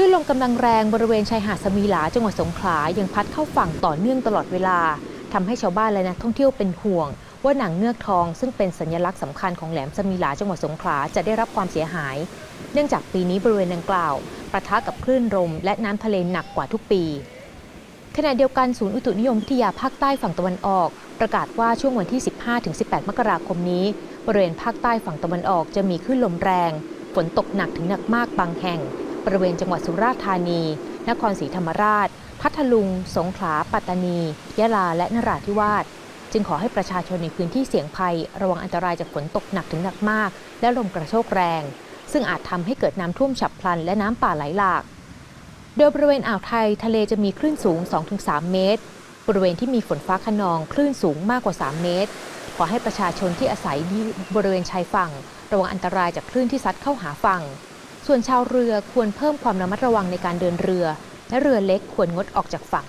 คลื่นลมกำลังแรงบริเวณชายหาดสมีหลาจังหวัดสงขลายังพัดเข้าฝั่งต่อเนื่องตลอดเวลาทำให้ชาวบ้านและนักท่องเที่ยวเป็นห่วง ว่าหนังเงือกทองซึ่งเป็นสัญลักษณ์สำคัญของแหลมสมีหลาจังหวัดสงขลาจะได้รับความเสียหาย เนื่องจากปีนี้บริเวณดังกล่าวประทะกับคลื่นลมและน้ำทะเลหนักกว่าทุกปีขณะเดียวกันศูนย์อุตุนิยมวิทยาภาคใต้ฝั่งตะวันออก ประกาศว่าช่วงวันที่ 15-18 มกราคมนี้ บริเวณภาคใต้ฝั่งตะวันออกจะมีคลื่นลมแรง ฝนตกหนักถึงหนักมากบางแห่ง บริเวณจังหวัดสุราษฎร์ธานี นครศรีธรรมราช พัทลุง สงขลา ปัตตานี ยะลา และนราธิวาส จึงขอให้ประชาชนในพื้นที่เสี่ยงภัย ระวังอันตรายจากฝนตกหนักถึงหนักมาก และลมกระโชกแรง ซึ่งอาจทำให้เกิดน้ำท่วมฉับพลัน และน้ำป่าไหลหลาก โดยบริเวณอ่าวไทยทะเลจะมีคลื่นสูง 2-3 เมตร บริเวณที่มีฝนฟ้าขนองคลื่นสูงมากกว่า 3 เมตร ขอให้ประชาชนที่อาศัยบริเวณชายฝั่งระวังอันตรายจากคลื่นที่ซัดเข้าหาฝั่ง ส่วนชาวเรือควรเพิ่มความระมัดระวังในการเดินเรือ และเรือเล็กควรงดออกจากฝั่ง